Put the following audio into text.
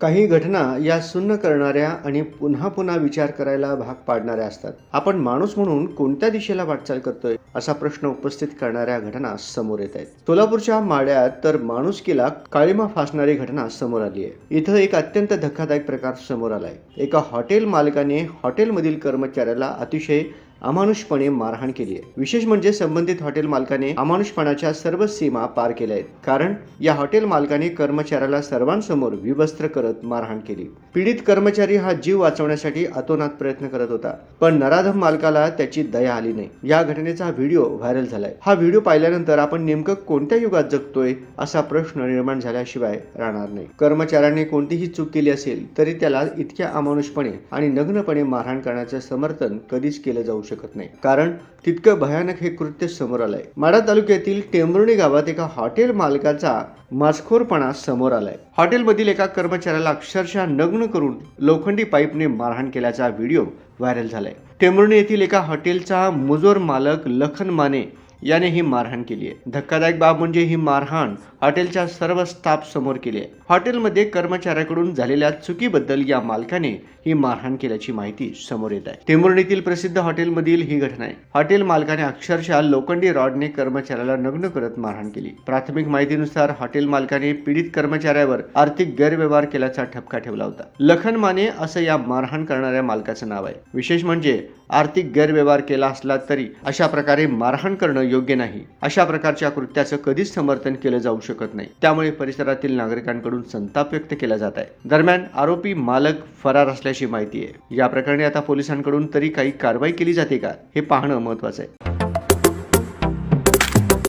काही घटना या सुन्न करणाऱ्या आणि पुन्हा पुन्हा विचार करायला भाग पाडणाऱ्या असतात. आपण माणूस म्हणून कोणत्या दिशेला वाटचाल करतोय? असा प्रश्न उपस्थित करणाऱ्या घटना समोर येत आहेत. सोलापूरच्या माड्यात तर माणुसकीला काळीमा फासणारी घटना समोर आली आहे. इथं एक अत्यंत धक्कादायक प्रकार समोर आलाय. एका हॉटेल मालकाने हॉटेलमधील कर्मचाऱ्याला अतिशय अमानुषपणे मारहाण केली आहे. विशेष म्हणजे संबंधित हॉटेल मालकाने अमानुषपणाच्या सर्व सीमा पार केल्या आहेत. कारण या हॉटेल मालकाने कर्मचाऱ्याला सर्वांसमोर विवस्त्र करत मारहाण केली. पीडित कर्मचारी हा जीव वाचवण्यासाठी अतोनात प्रयत्न करत होता. पण नराधम मालकाला त्याची दया आली नाही. या घटनेचा व्हिडिओ व्हायरल झालाय. हा व्हिडिओ पाहिल्यानंतर आपण नेमकं कोणत्या युगात जगतोय असा प्रश्न निर्माण झाल्याशिवाय राहणार नाही. कर्मचाऱ्याने कोणतीही चूक केली असेल तरी त्याला इतक्या अमानुषपणे आणि नग्नपणे मारहाण करण्याचं समर्थन कधीच केलं जाऊ शकत नाही. कारण तितकं भयानक हे कृत्य समोर आलंय. माडा तालुक्यातील टेंभुर्णी गावात एका हॉटेल मालकाचा मास्खोरपणा समोर आलाय. हॉटेलमधील एका कर्मचाऱ्याला अक्षरशः नग्न करून लोखंडी पाईपने मारहाण केल्याचा व्हिडिओ व्हायरल झालाय. टेंभुर्णी येथील एका हॉटेलचा मुजोर मालक लखन माने याने ही मारहाण केली आहे. धक्कादायक बाब म्हणजे ही मारहाण हॉटेलच्या सर्व स्टाफ समोर केली आहे. हॉटेलमध्ये कर्मचाऱ्याकडून झालेल्या चुकीबद्दल या मालकाने ही मारहाण केल्याची माहिती समोर येत आहे. टेंभुर्णीतील प्रसिद्ध हॉटेलमधील ही घटना आहे. हॉटेल मालकाने अक्षरशः लोखंडी रॉडने कर्मचाऱ्याला नग्न करत मारहाण केली. प्राथमिक माहितीनुसार हॉटेल मालकाने पीडित कर्मचाऱ्यावर आर्थिक गैरव्यवहार केल्याचा ठपका ठेवला होता. लखन माने असं या मारहाण करणाऱ्या मालकाचं नाव आहे. विशेष म्हणजे आर्थिक गैरव्यवहार केला असला तरी अशा प्रकारे मारहाण करणं योग्य नाही. अशा प्रकारच्या कृत्याचं कधीच समर्थन केलं जाऊ शकत नाही. त्यामुळे परिसरातील नागरिकांकडून संताप व्यक्त केला जात आहे. दरम्यान आरोपी मालक फरार असल्याची माहिती आहे. या प्रकरणी आता पोलिसांकडून तरी काही कारवाई केली जाते का? हे पाहणं महत्वाचं आहे.